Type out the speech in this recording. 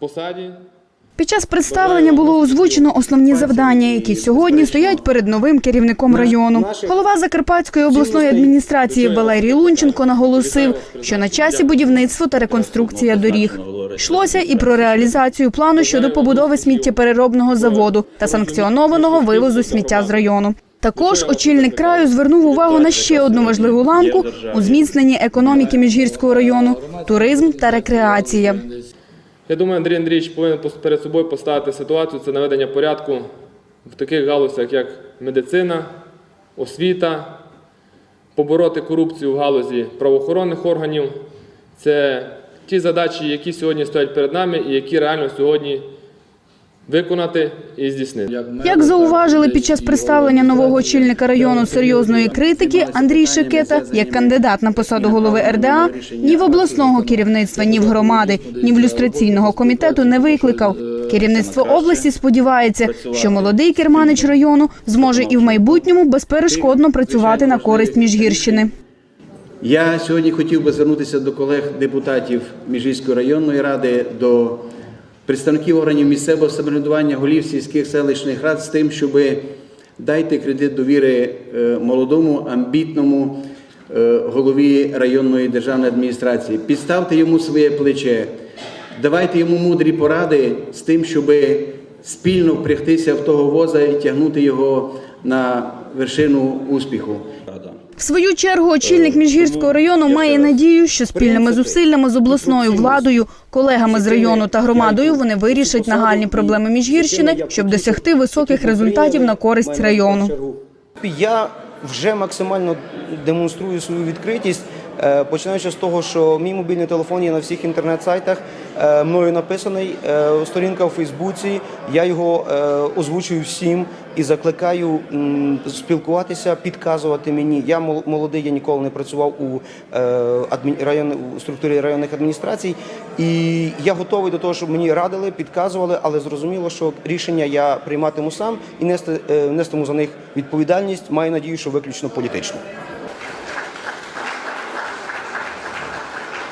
посаді. Під час представлення було озвучено основні завдання, які сьогодні стоять перед новим керівником району. Голова Закарпатської обласної адміністрації Валерій Лунченко наголосив, що на часі будівництво та реконструкція доріг. Йшлося і про реалізацію плану щодо побудови сміттєпереробного заводу та санкціонованого вивозу сміття з району. Також очільник краю звернув увагу на ще одну важливу ланку у зміцненні економіки Міжгірського району. Туризм та рекреація. Я думаю, Андрій Андрійович повинен перед собою поставити ситуацію це наведення порядку в таких галузях, як медицина, освіта, побороти корупцію в галузі правоохоронних органів. Це ті задачі, які сьогодні стоять перед нами і які реально сьогодні виконати і здійснити. Як зауважили під час представлення нового очільника району серйозної критики, Андрій Шекета, як кандидат на посаду голови РДА, ні в обласного керівництва, ні в громади, ні в люстраційного комітету не викликав. Керівництво області сподівається, що молодий керманич району зможе і в майбутньому безперешкодно працювати на користь Міжгірщини. Я сьогодні хотів би звернутися до колег-депутатів Міжгірської районної ради, до представників органів місцевого самоврядування, голів сільських селищних рад з тим, щоб дайте кредит довіри е, молодому, амбітному е, голові районної державної адміністрації. Підставте йому своє плече, давайте йому мудрі поради з тим, щоб спільно впрягтися в того воза і тягнути його на вершину успіху. В свою чергу очільник Міжгірського району має надію, що спільними зусиллями з обласною владою, колегами з району та громадою вони вирішать нагальні проблеми Міжгірщини, щоб досягти високих результатів на користь району. Я вже максимально демонструю свою відкритість, е, починаючи з того, що мій мобільний телефон є на всіх інтернет-сайтах, е, мною написаний, е, сторінка у Фейсбуці. Я його е, озвучую всім і закликаю спілкуватися, підказувати мені. Я мол- молодий, я ніколи не працював у е, у структурі районних адміністрацій, і я готовий до того, щоб мені радили, підказували, але зрозуміло, що рішення я прийматиму сам і нести, е, нестиму за них відповідальність. Маю надію, що виключно політичну.